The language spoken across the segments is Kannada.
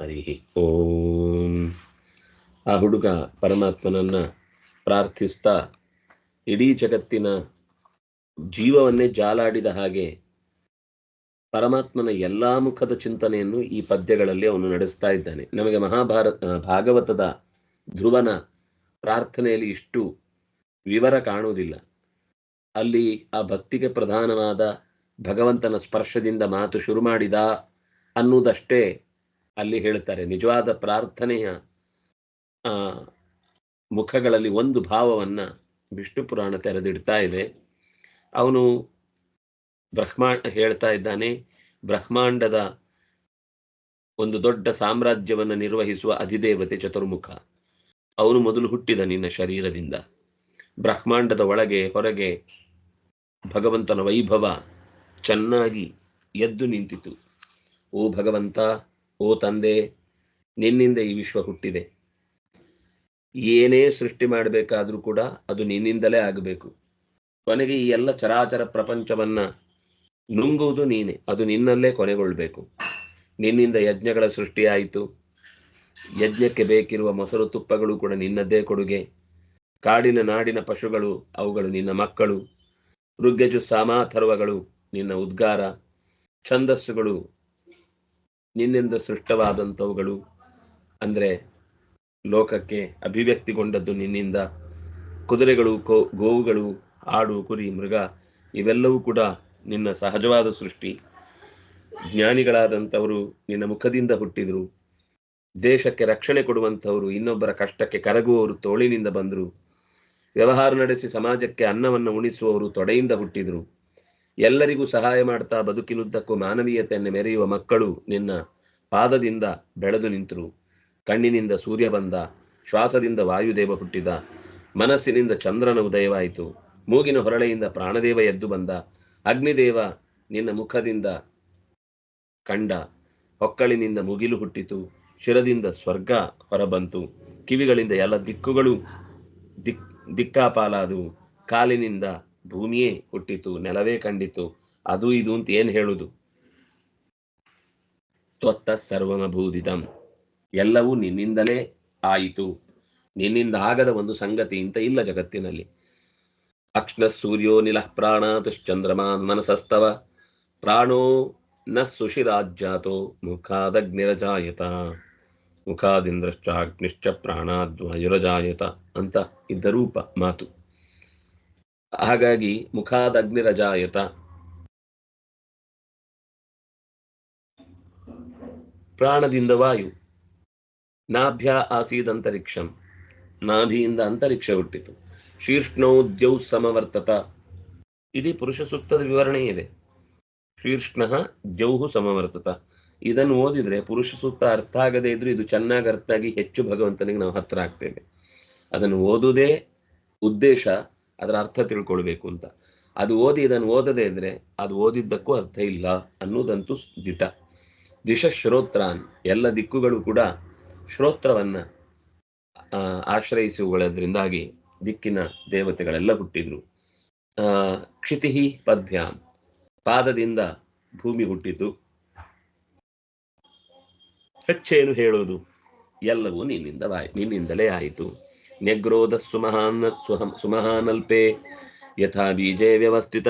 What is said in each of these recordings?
ಹರಿ ಓಂ. ಆ ಹುಡುಗ ಪರಮಾತ್ಮನನ್ನ ಪ್ರಾರ್ಥಿಸ್ತಾ ಇಡೀ ಜಗತ್ತಿನ ಜೀವವನ್ನೇ ಜಾಲಾಡಿದ ಹಾಗೆ ಪರಮಾತ್ಮನ ಎಲ್ಲಾ ಮುಖದ ಚಿಂತನೆಯನ್ನು ಈ ಪದ್ಯಗಳಲ್ಲಿ ಅವನು ನಡೆಸ್ತಾ ಇದ್ದಾನೆ. ನಮಗೆ ಮಹಾಭಾರತ ಭಾಗವತದ ಧ್ರುವನ ಪ್ರಾರ್ಥನೆಯಲ್ಲಿ ಇಷ್ಟು ವಿವರ ಕಾಣುವುದಿಲ್ಲ. ಅಲ್ಲಿ ಆ ಭಕ್ತಿಗೆ ಪ್ರಧಾನವಾದ ಭಗವಂತನ ಸ್ಪರ್ಶದಿಂದ ಮಾತು ಶುರು ಮಾಡಿದ ಅನ್ನುವುದಷ್ಟೇ ಅಲ್ಲಿ ಹೇಳ್ತಾರೆ ನಿಜವಾದ ಪ್ರಾರ್ಥನೆಯ ಮುಖಗಳಲ್ಲಿ ಒಂದು ಭಾವವನ್ನ ವಿಷ್ಣು ಪುರಾಣ ತೆರೆದಿಡ್ತಾ ಇದೆ. ಅವನು ಬ್ರಹ್ಮಾಂಡ ಹೇಳ್ತಾ ಇದ್ದಾನೆ, ಬ್ರಹ್ಮಾಂಡದ ಒಂದು ದೊಡ್ಡ ಸಾಮ್ರಾಜ್ಯವನ್ನು ನಿರ್ವಹಿಸುವ ಅಧಿದೇವತೆ ಚತುರ್ಮುಖ. ಅವನು ಮೊದಲು ಹುಟ್ಟಿದ ನಿನ್ನ ಶರೀರದಿಂದ. ಬ್ರಹ್ಮಾಂಡದ ಒಳಗೆ, ಹೊರಗೆ ಭಗವಂತನ ವೈಭವ ಚೆನ್ನಾಗಿ ಎದ್ದು ನಿಂತಿತು. ಓ ಭಗವಂತ ಓ ತಂದೆ, ನಿನ್ನಿಂದ ಈ ವಿಶ್ವ ಹುಟ್ಟಿದೆ. ಏನೇ ಸೃಷ್ಟಿ ಮಾಡಬೇಕಾದ್ರೂ ಕೂಡ ಅದು ನಿನ್ನಿಂದಲೇ ಆಗಬೇಕು. ಕೊನೆಗೆ ಈ ಎಲ್ಲ ಚರಾಚರ ಪ್ರಪಂಚವನ್ನ ನುಂಗುವುದು ನೀನೆ. ಅದು ನಿನ್ನಲ್ಲೇ ಕೊನೆಗೊಳ್ಬೇಕು. ನಿನ್ನಿಂದ ಯಜ್ಞಗಳ ಸೃಷ್ಟಿಯಾಯಿತು ಯಜ್ಞಕ್ಕೆ ಬೇಕಿರುವ ಮೊಸರು ತುಪ್ಪಗಳು ಕೂಡ ನಿನ್ನದ್ದೇ ಕೊಡುಗೆ. ಕಾಡಿನ ನಾಡಿನ ಪಶುಗಳು, ಅವುಗಳು ನಿನ್ನ ಮಕ್ಕಳು. ಋಗ್ಗಜು ಸಾಮಾಥರ್ವಗಳು ನಿನ್ನ ಉದ್ಗಾರ. ಛಂದಸ್ಸುಗಳು ನಿನ್ನಿಂದ ಸೃಷ್ಟವಾದಂಥವುಗಳು. ಅಂದರೆ ಲೋಕಕ್ಕೆ ಅಭಿವ್ಯಕ್ತಿಗೊಂಡದ್ದು ನಿನ್ನಿಂದ. ಕುದುರೆಗಳು, ಕೋ, ಗೋವುಗಳು, ಆಡು, ಕುರಿ, ಮೃಗ, ಇವೆಲ್ಲವೂ ಕೂಡ ನಿನ್ನ ಸಹಜವಾದ ಸೃಷ್ಟಿ. ಜ್ಞಾನಿಗಳಾದಂಥವರು ನಿನ್ನ ಮುಖದಿಂದ ಹುಟ್ಟಿದರು. ದೇಶಕ್ಕೆ ರಕ್ಷಣೆ ಕೊಡುವಂಥವರು ಇನ್ನೊಬ್ಬರ ಕಷ್ಟಕ್ಕೆ ಕರಗುವವರು ತೋಳಿನಿಂದ ಬಂದರು. ವ್ಯವಹಾರ ನಡೆಸಿ ಸಮಾಜಕ್ಕೆ ಅನ್ನವನ್ನು ಉಣಿಸುವವರು ತೊಡೆಯಿಂದ ಹುಟ್ಟಿದರು. ಎಲ್ಲರಿಗೂ ಸಹಾಯ ಮಾಡ್ತಾ ಬದುಕಿನುದ್ದಕ್ಕೂ ಮಾನವೀಯತೆಯನ್ನು ಮೆರೆಯುವ ಮಕ್ಕಳು ನಿನ್ನ ಪಾದದಿಂದ ಬೆಳೆದು ನಿಂತರು. ಕಣ್ಣಿನಿಂದ ಸೂರ್ಯ ಬಂದ, ಶ್ವಾಸದಿಂದ ವಾಯುದೇವ ಹುಟ್ಟಿದ, ಮನಸ್ಸಿನಿಂದ ಚಂದ್ರನ ಉದಯವಾಯಿತು. ಮೂಗಿನ ಹೊರಳೆಯಿಂದ ಪ್ರಾಣದೇವ ಎದ್ದು ಬಂದ, ಅಗ್ನಿದೇವ ನಿನ್ನ ಮುಖದಿಂದ ಕಂಡ ಹೊಕ್ಕಳಿನಿಂದ ಮುಗಿಲು ಹುಟ್ಟಿತು, ಶಿರದಿಂದ ಸ್ವರ್ಗ ಹೊರಬಂತು. ಕಿವಿಗಳಿಂದ ಎಲ್ಲ ದಿಕ್ಕುಗಳು ದಿಕ್, ದಿಕ್ಕಾಪಾಲಾದವು. ಕಾಲಿನಿಂದ ಭೂಮಿಯೇ ಹುಟ್ಟಿತು, ನೆಲವೇ ಕಂಡಿತು, ಅದು ಇದು ಅಂತ ಏನ್ ಹೇಳುದು? ತ್ವತ್ತ ಸರ್ವಮಭೂದಿದಂ ಎಲ್ಲವೂ ನಿನ್ನಿಂದಲೇ ಆಯಿತು. ನಿನ್ನಿಂದ ಆಗದ ಒಂದು ಸಂಗತಿ ಇಂತ ಇಲ್ಲ ಜಗತ್ತಿನಲ್ಲಿ. ಅಕ್ಷ್ಣ ಸೂರ್ಯೋ ನಿಲಃ ಪ್ರಾಣಾತುಶ್ಚಂದ್ರಮಾನ್ ಮನಸಸ್ತವ. ಪ್ರಾಣೋ ನ ಸುಶಿರಾಜ್ಯಾತೋ ಮುಖಾದಗ್ನಿರಜಾಯತ. ಮುಖಾದಿಂದ್ರಶ್ಚ ಅಗ್ನಿಶ್ಚ ಪ್ರಾಣಾದ್ವಾಯುರಜಾಯತ ಅಂತ ಇದ್ದ ರೂಪ, ಮಾತು. ಹಾಗಾಗಿ ಮುಖಾದಗ್ನಿ ರಜಾಯತ. ಪ್ರಾಣದಿಂದ ವಾಯು. ನಾಭ್ಯ ಆಸೀದಂತರಿಕ್ಷಂ ನಾಭಿಯಿಂದ ಅಂತರಿಕ್ಷ ಹುಟ್ಟಿತು. ಶೀರ್ಷ್ಣೌ ದ್ಯೌ ಸಮವರ್ತತ. ಇಡೀ ಪುರುಷ ಸೂಕ್ತದ ವಿವರಣೆ ಇದೆ. ಶೀರ್ಷ್ಣ ದ್ಯೌಹು ಸಮವರ್ತತ. ಇದನ್ನು ಓದಿದ್ರೆ ಪುರುಷ ಸೂಕ್ತ ಅರ್ಥ ಆಗದೇ ಇದ್ರೂ ಇದು ಚೆನ್ನಾಗಿ ಅರ್ಥ ಆಗಿ ಹೆಚ್ಚು ಭಗವಂತನಿಗೆ ನಾವು ಹತ್ರ ಆಗ್ತೇವೆ. ಅದನ್ನು ಓದುವುದೇ ಉದ್ದೇಶ. ಅದರ ಅರ್ಥ ತಿಳ್ಕೊಳ್ಬೇಕು ಅಂತ. ಅದು ಓದಿ ಇದನ್ನು ಓದದೇ ಇದ್ರೆ ಅದು ಓದಿದ್ದಕ್ಕೂ ಅರ್ಥ ಇಲ್ಲ ಅನ್ನೋದಂತೂ ದಿಟ. ದಿಶ ಶ್ರೋತ್ರಾನ್ ಎಲ್ಲ ದಿಕ್ಕುಗಳು ಕೂಡ ಶ್ರೋತ್ರವನ್ನ ಆ, ಆಶ್ರಯಿಸುವುದರಿಂದಾಗಿ ದಿಕ್ಕಿನ ದೇವತೆಗಳೆಲ್ಲ ಹುಟ್ಟಿದ್ರು. ಆ ಕ್ಷಿತಿಹಿ ಪದ್ಭ್ಯಾಂ ಪಾದದಿಂದ ಭೂಮಿ ಹುಟ್ಟಿತು. ಹೆಚ್ಚೇನು ಹೇಳೋದು? ಎಲ್ಲವೂ ನಿನ್ನಿಂದ ನಿನ್ನಿಂದಲೇ ಆಯಿತು. ನ್ಯಗ್ರೋಧ ಸುಮಹಾನ್ ಸುಮಹಾನಲ್ಪೆ ಯಥಾ ಬೀಜೆ ವ್ಯವಸ್ಥಿತ.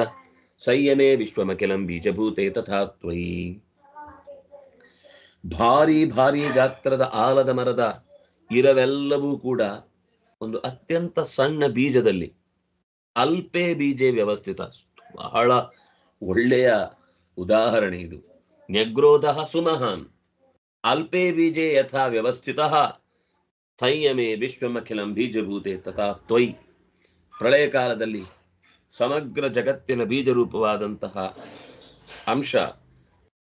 ಸಂಯಮೇ ವಿಶ್ವಮಖಿಲಂ ಬೀಜಭೂತೆ ತಥಾ ತ್ವಯಿ. ಭಾರಿ ಭಾರಿ ಗಾತ್ರದ ಆಲದ ಮರದ ಇರವೆಲ್ಲವೂ ಕೂಡ ಒಂದು ಅತ್ಯಂತ ಸಣ್ಣ ಬೀಜದಲ್ಲಿ ಅಲ್ಪೆ ಬೀಜೆ ವ್ಯವಸ್ಥಿತ. ಬಹಳ ಒಳ್ಳೆಯ ಉದಾಹರಣೆ ಇದು. ನ್ಯಗ್ರೋಧ ಸುಮಹಾನ್. ಅಲ್ಪೇ ಬೀಜೆ ಯಥಾ ವ್ಯವಸ್ಥಿತ. ಸಂಯಮೇ ವಿಶ್ವಮಖಿಲಂ ಬೀಜಭೂತೆ ತಥಾ ತ್ವಯ್. ಪ್ರಳಯ ಕಾಲದಲ್ಲಿ ಸಮಗ್ರ ಜಗತ್ತಿನ ಬೀಜರೂಪವಾದಂತಹ ಅಂಶ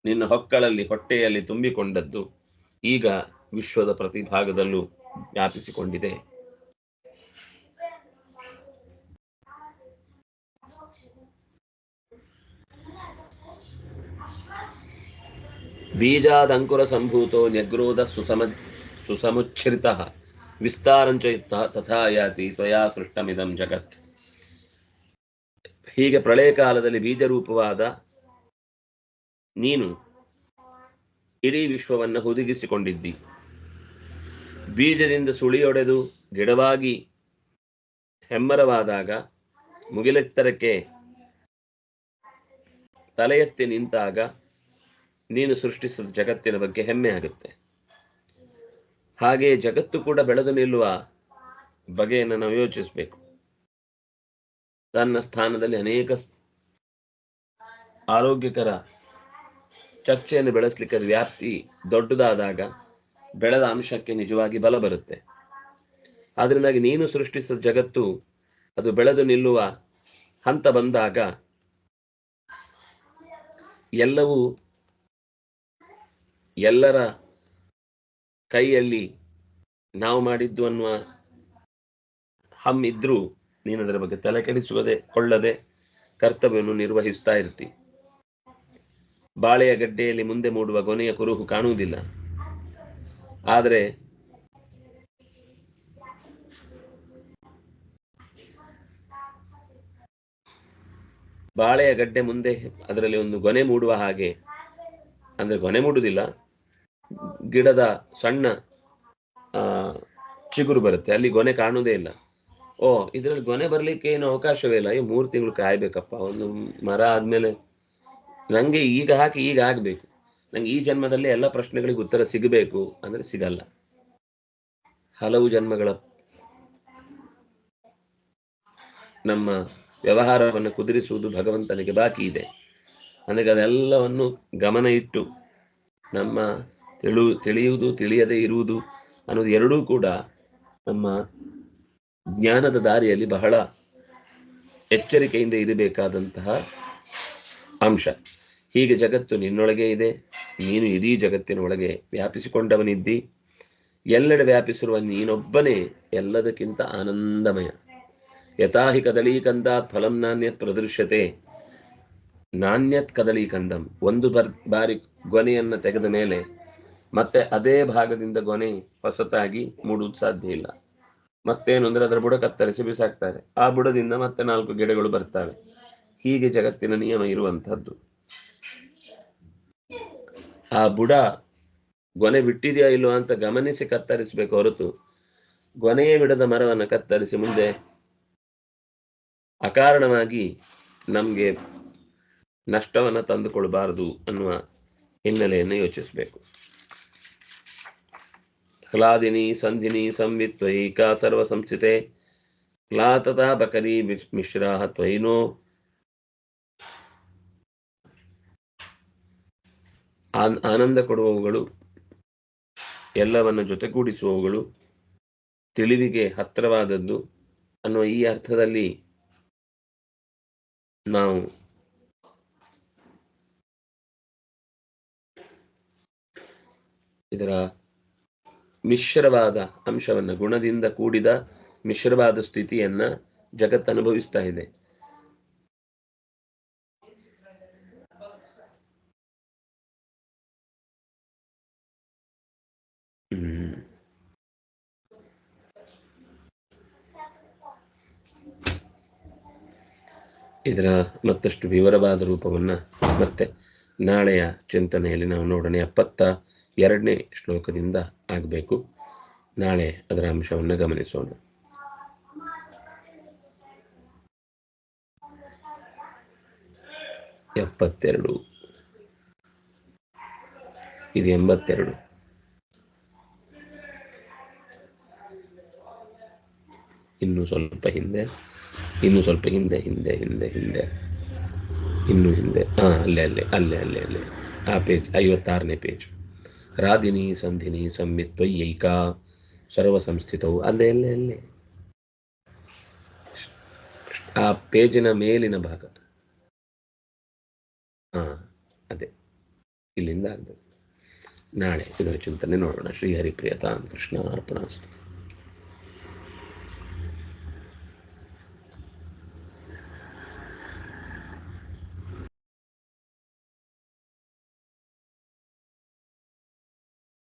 ನಿನ್ನ ಹೊಕ್ಕಳಲ್ಲಿ, ಹೊಟ್ಟೆಯಲ್ಲಿ ತುಂಬಿಕೊಂಡದ್ದು ಈಗ ವಿಶ್ವದ ಪ್ರತಿ ಭಾಗದಲ್ಲೂ ವ್ಯಾಪಿಸಿಕೊಂಡಿದೆ. ಬೀಜಾದಂಕುರ ಸಂಭೂತೋ ನ್ಯಗ್ರೋಧ ಸುಸಮ ಸುಸಮುಚ್ಛ್ರಿತ ವಿಸ್ತಾರಂಚ ತಥಾ ಯಾತಿ ತ್ವಯಾ ಸೃಷ್ಟಮಿದಂ ಜಗತ್ ಹೀಗೆ ಪ್ರಳಯ ಕಾಲದಲ್ಲಿ ಬೀಜರೂಪವಾದ ನೀನು ಇಡೀ ವಿಶ್ವವನ್ನು ಹುದುಗಿಸಿಕೊಂಡಿದ್ದಿ. ಬೀಜದಿಂದ ಸುಳಿಯೊಡೆದು ಗಿಡವಾಗಿ ಹೆಮ್ಮರವಾದಾಗ ಮುಗಿಲೆತ್ತರಕ್ಕೆ ತಲೆ ಎತ್ತಿ ನಿಂತಾಗ ನೀನು ಸೃಷ್ಟಿಸಿದ ಜಗತ್ತಿನ ಬಗ್ಗೆ ಹೆಮ್ಮೆ ಆಗುತ್ತೆ. ಹಾಗೆ ಜಗತ್ತು ಕೂಡ ಬೆಳೆದು ನಿಲ್ಲುವ ಬಗೆಯನ್ನು ನಾವು ಯೋಚಿಸಬೇಕು. ತನ್ನ ಸ್ಥಾನದಲ್ಲಿ ಅನೇಕ ಆರೋಗ್ಯಕರ ಚರ್ಚೆಯನ್ನು ಬೆಳೆಸಲಿಕ್ಕೆ ವ್ಯಾಪ್ತಿ ದೊಡ್ಡದಾದಾಗ ಬೆಳೆದ ಅಂಶಕ್ಕೆ ನಿಜವಾಗಿ ಬಲ ಬರುತ್ತೆ. ಅದರಿಂದಾಗಿ ನೀನು ಸೃಷ್ಟಿಸಿದ ಜಗತ್ತು ಅದು ಬೆಳೆದು ನಿಲ್ಲುವ ಹಂತ ಬಂದಾಗ ಎಲ್ಲವೂ ಎಲ್ಲರ ಕೈಯಲ್ಲಿ ನಾವು ಮಾಡಿದ್ದು ಅನ್ನುವ ಹಮ್ಮಿದ್ರೂ ನೀನು ಅದರ ಬಗ್ಗೆ ತಲೆ ಕೆಡಿಸುವುದೇ ಕೊಳ್ಳದೆ ಕರ್ತವ್ಯವನ್ನು ನಿರ್ವಹಿಸ್ತಾ ಇರ್ತಿ. ಬಾಳೆಯ ಗಡ್ಡೆಯಲ್ಲಿ ಮುಂದೆ ಮೂಡುವ ಕೊನೆಯ ಕುರುಹು ಕಾಣುವುದಿಲ್ಲ. ಆದರೆ ಬಾಳೆಯ ಗಡ್ಡೆ ಮುಂದೆ ಅದರಲ್ಲಿ ಒಂದು ಗೊನೆ ಮೂಡುವ ಹಾಗೆ, ಅಂದ್ರೆ ಗೊನೆ ಮೂಡುವುದಿಲ್ಲ ಗಿಡದ ಸಣ್ಣ ಚಿಗುರು ಬರುತ್ತೆ. ಅಲ್ಲಿ ಗೊನೆ ಕಾಣುವುದೇ ಇಲ್ಲ. ಓ, ಇದರಲ್ಲಿ ಗೊನೆ ಬರ್ಲಿಕ್ಕೆ ಏನು ಅವಕಾಶವೇ ಇಲ್ಲ. ಈ ಮೂರು ತಿಂಗಳು ಕಾಯ್ಬೇಕಪ್ಪ. ಒಂದು ಮರ ಆದ್ಮೇಲೆ ನಂಗೆ ಈಗ ಹಾಕಿ ಈಗ ಆಗ್ಬೇಕು. ನಂಗೆ ಈ ಜನ್ಮದಲ್ಲಿ ಎಲ್ಲ ಪ್ರಶ್ನೆಗಳಿಗೆ ಉತ್ತರ ಸಿಗಬೇಕು ಅಂದ್ರೆ ಸಿಗಲ್ಲ. ಹಲವು ಜನ್ಮಗಳ ನಮ್ಮ ವ್ಯವಹಾರವನ್ನು ಕುದುರಿಸುವುದು ಭಗವಂತನಿಗೆ ಬಾಕಿ ಇದೆ. ನನಗೆ ಅದೆಲ್ಲವನ್ನು ಗಮನ ಇಟ್ಟು ನಮ್ಮ ತಿಳು, ತಿಳಿಯುವುದು, ತಿಳಿಯದೇ ಇರುವುದು ಅನ್ನೋದು ಎರಡೂ ಕೂಡ ನಮ್ಮ ಜ್ಞಾನದ ದಾರಿಯಲ್ಲಿ ಬಹಳ ಎಚ್ಚರಿಕೆಯಿಂದ ಇರಬೇಕಾದಂತಹ ಅಂಶ. ಹೀಗೆ ಜಗತ್ತು ನಿನ್ನೊಳಗೆ ಇದೆ, ನೀನು ಇಡೀ ಜಗತ್ತಿನ ಒಳಗೆ ವ್ಯಾಪಿಸಿಕೊಂಡವನಿದ್ದಿ, ಎಲ್ಲೆಡೆ ವ್ಯಾಪಿಸಿರುವ ನೀನೊಬ್ಬನೇ ಎಲ್ಲದಕ್ಕಿಂತ ಆನಂದಮಯ. ಯಥಾಹಿ ಕದಳೀಕಂದಾತ್ ಫಲಂ ನಾಣ್ಯತ್ ಪ್ರದೃಶ್ಯತೆ. ನಾಣ್ಯತ್ ಕದಳೀಕಂದಂ ಒಂದು ಬರ್, ಬಾರಿ ಗೊನೆಯನ್ನು ತೆಗೆದ ಮೇಲೆ ಮತ್ತೆ ಅದೇ ಭಾಗದಿಂದ ಗೊನೆ ಹೊಸತಾಗಿ ಮೂಡುವುದು ಸಾಧ್ಯ ಇಲ್ಲ. ಮತ್ತೇನು ಅಂದ್ರೆ ಅದರ ಬುಡ ಕತ್ತರಿಸಿ ಬಿಸಾಕ್ತಾರೆ. ಆ ಬುಡದಿಂದ ಮತ್ತೆ ನಾಲ್ಕು ಗಿಡಗಳು ಬರ್ತವೆ. ಹೀಗೆ ಜಗತ್ತಿನ ನಿಯಮ ಇರುವಂತಹದ್ದು ಆ ಬುಡ ಗೊನೆ ಬಿಟ್ಟಿದೆಯಾ ಇಲ್ವಾ ಅಂತ ಗಮನಿಸಿ ಕತ್ತರಿಸಬೇಕು ಹೊರತು. ಗೊನೆಯೇ ಬಿಡದ ಮರವನ್ನು ಕತ್ತರಿಸಿ ಮುಂದೆ ಅಕಾರಣವಾಗಿ ನಮಗೆ ನಷ್ಟವನ್ನ ತಂದುಕೊಳ್ಬಾರದು ಅನ್ನುವ ಹಿನ್ನೆಲೆಯನ್ನು ಯೋಚಿಸಬೇಕು. ಹ್ಲಾದಿನಿ ಸಂಧಿನಿ ಸಂವಿತ್ವೈಕ ಸರ್ವ ಸಂಸ್ಥಿತೆ ಹ್ಲಾತತಾ ಬಕರಿ ಮಿಶ್ರಾಹ ಆನ್- ಆನಂದ ಕೊಡುವವುಗಳು, ಎಲ್ಲವನ್ನು ಜೊತೆಗೂಡಿಸುವವುಗಳು, ತಿಳಿವಿಗೆ ಹತ್ತಿರವಾದದ್ದು ಅನ್ನುವ ಈ ಅರ್ಥದಲ್ಲಿ ನಾವು ಇದರ ಮಿಶ್ರವಾದ ಅಂಶವನ್ನ, ಗುಣದಿಂದ ಕೂಡಿದ ಮಿಶ್ರವಾದ ಸ್ಥಿತಿಯನ್ನ ಜಗತ್ತು ಅನುಭವಿಸ್ತಾ ಇದೆ. ಇದರ ಮತ್ತಷ್ಟು ವಿವರವಾದ ರೂಪವನ್ನ ಮತ್ತೆ ನಾಳೆಯ ಚಿಂತನೆಯಲ್ಲಿ ನಾವು ನೋಡೋಣ ಎಪ್ಪತ್ತ ಎರಡನೇ ಶ್ಲೋಕದಿಂದ ಆಗಬೇಕು. ನಾಳೆ ಅದರ ಅಂಶವನ್ನು ಗಮನಿಸೋಣ. ಎಪ್ಪತ್ತೆರಡು. ಇದು ಎಂಬತ್ತೆರಡು. ಇನ್ನು ಸ್ವಲ್ಪ ಹಿಂದೆ, ಇನ್ನು ಸ್ವಲ್ಪ ಹಿಂದೆ ಹಿಂದೆ ಹಿಂದೆ ಹಿಂದೆ. ಇನ್ನು ಹಿಂದೆ. ಹಾ, ಅಲ್ಲೇ ಅಲ್ಲೇ ಅಲ್ಲೇ ಅಲ್ಲೇ ಅಲ್ಲೇ. ಆ ಪೇಜ್, ಐವತ್ತಾರನೇ ಪೇಜ್. ರಾಧಿನಿ ಸಂಧಿನಿ ಸಂಮಿತ್ವಯ್ಯೈಕ ಸರ್ವ ಸಂಸ್ಥಿತವು ಅಲ್ಲೇ ಅಲ್ಲೇ ಅಲ್ಲೇ. ಆ ಪೇಜಿನ ಮೇಲಿನ ಭಾಗ. ಹಾ, ಅದೇ. ಇಲ್ಲಿಂದ ಆಗ್ತದೆ. ನಾಳೆ ಇದರ ಚಿಂತನೆ ನೋಡೋಣ. ಶ್ರೀಹರಿಪ್ರಿಯತಾನ್ ಕೃಷ್ಣ ಅರ್ಪಣಾಸ್ತು